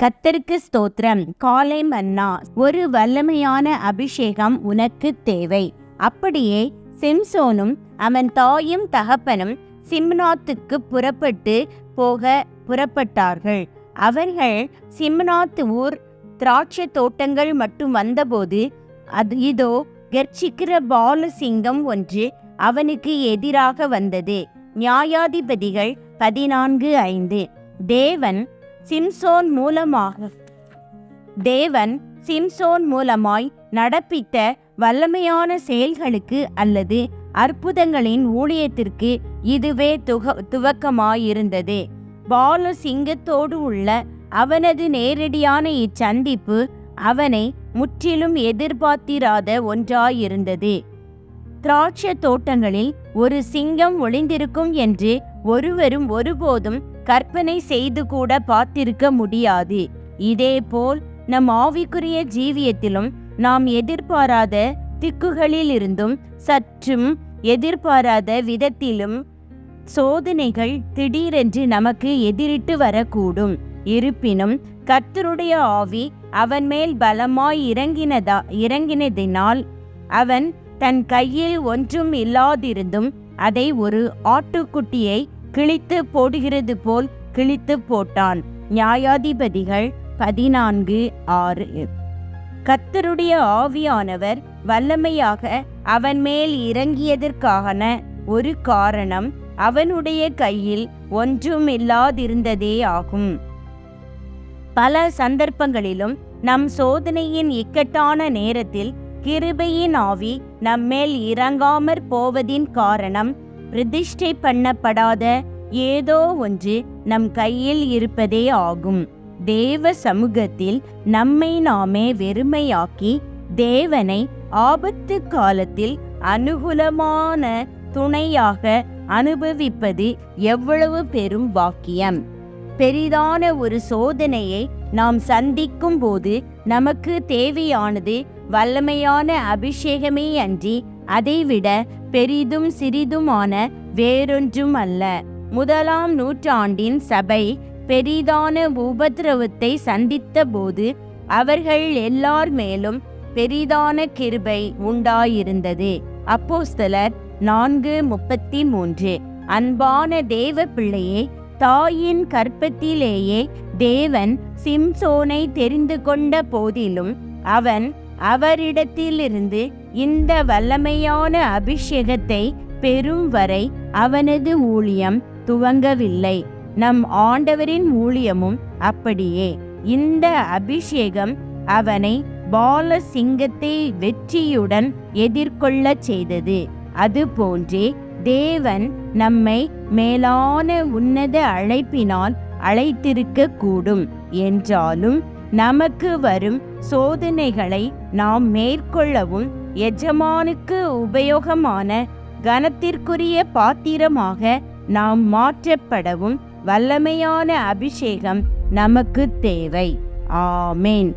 கத்தருக்கு ஸ்தோத்திரம். காலை மன்னா ஒரு வல்லமையான அபிஷேகம் உனக்கு தேவை. அப்படியே சிம்சோனும் அவன் தாயும் தகப்பனும் சிம்னாத்துக்கு புறப்பட்டு போக புறப்பட்டார்கள். அவர்கள் சிம்னாத் ஊர் திராட்சை தோட்டங்கள் மட்டும் வந்தபோது அது இதோ கர்ச்சிக்கிற பாலசிங்கம் ஒன்று அவனுக்கு எதிராக வந்தது. நியாயாதிபதிகள் பதினான்கு ஐந்து. தேவன் சிம்சோன் மூலமாக தேவன் சிம்சோன் மூலமாய் நடப்பித்த வல்லமையான செயல்களுக்கு அல்லது அற்புதங்களின் ஊழியத்திற்கு இதுவே துக துவக்கமாயிருந்தது. பாலு சிங்கத்தோடு உள்ள அவனது நேரடியான இச்சந்திப்பு அவனை முற்றிலும் எதிர்பார்த்திராத ஒன்றாயிருந்தது. திராட்சை தோட்டங்களில் ஒரு சிங்கம் ஒளிந்திருக்கும் என்று ஒருவரும் ஒருபோதும் கற்பனை செய்து கூட பார்த்திருக்க முடியாது. இதேபோல் நம் ஆவிக்குரிய ஜீவியத்திலும் நாம் எதிர்பாராத திக்குகளிலிருந்தும் சற்றும் எதிர்பாராத விதத்திலும் சோதனைகள் திடீரென்று நமக்கு எதிரிட்டு வரக்கூடும். இருப்பினும் கர்த்தருடைய ஆவி அவன் மேல் பலமாய் இறங்கினதா இறங்கினதினால் அவன் தன் கையில் ஒன்றும் இல்லாதிருந்தும் அதை ஒரு ஆட்டுக்குட்டியை கிழித்து போடுகிறது போல் கிழித்து போட்டான் நியாயாதிபதிகள் பதினான்கு ஆறு. கத்தருடைய ஆவியானவர் வல்லமையாக அவன் மேல் இறங்கியதற்கான ஒரு காரணம் அவனுடைய கையில் ஒன்றும் இல்லாதிருந்ததே ஆகும். பல சந்தர்ப்பங்களிலும் நம் சோதனையின் இக்கட்டான நேரத்தில் கிருபையின் ஆவி நம்மேல் இறங்காமற் போவதின் காரணம் பிரதிஷ்டை பண்ணப்படாத ஏதோ ஒன்று நம் கையில் இருப்பதே ஆகும். தேவ சமூகத்தில் நம்மை நாமே வெறுமையாக்கி தேவனை ஆபத்து காலத்தில் அனுகூலமான துணையாக அனுபவிப்பது எவ்வளவு பெரும் பாக்கியம். பெரிதான ஒரு சோதனையை நாம் சந்திக்கும் போது நமக்கு தேவையானது வல்லமையான அபிஷேகமே அன்றி அதைவிட பெரிதும் சிறிதுமான வேறொன்றும் அல்ல முதலாம் நூற்றாண்டின் சபை பெரிதான உபத்திரவத்தை சந்தித்த போது அவர்கள் எல்லார் மேலும் பெரிதான கிருபை உண்டாயிருந்தது. அப்போஸ்தலர் நான்கு முப்பத்தி மூன்று அன்பான தேவ பிள்ளையே தாயின் கற்பத்திலேயே தேவன் சிம்சோனை தெரிந்து கொண்ட போதிலும் அவன் அவரிடத்திலிருந்து இந்த வல்லமையான அபிஷேகத்தை பெறும் வரை அவனது ஊழியம் துவங்கவில்லை. நம் ஆண்டவரின் ஊழியமும் அப்படியே. இந்த அபிஷேகம் அவனை பால சிங்கத்தை வெற்றியுடன் எதிர்கொள்ளச் செய்தது. அதுபோன்றே தேவன் நம்மை மேலான உன்னத அழைப்பினால் அழைத்திருக்க கூடும் என்றாலும் நமக்கு வரும் சோதனைகளை நாம் மேற்கொள்ளவும் எஜமானுக்கு உபயோகமான கனத்திற்குரிய பாத்திரமாக நாம் மாற்றப்படவும் வல்லமையான அபிஷேகம் நமக்கு தேவை. ஆமேன்.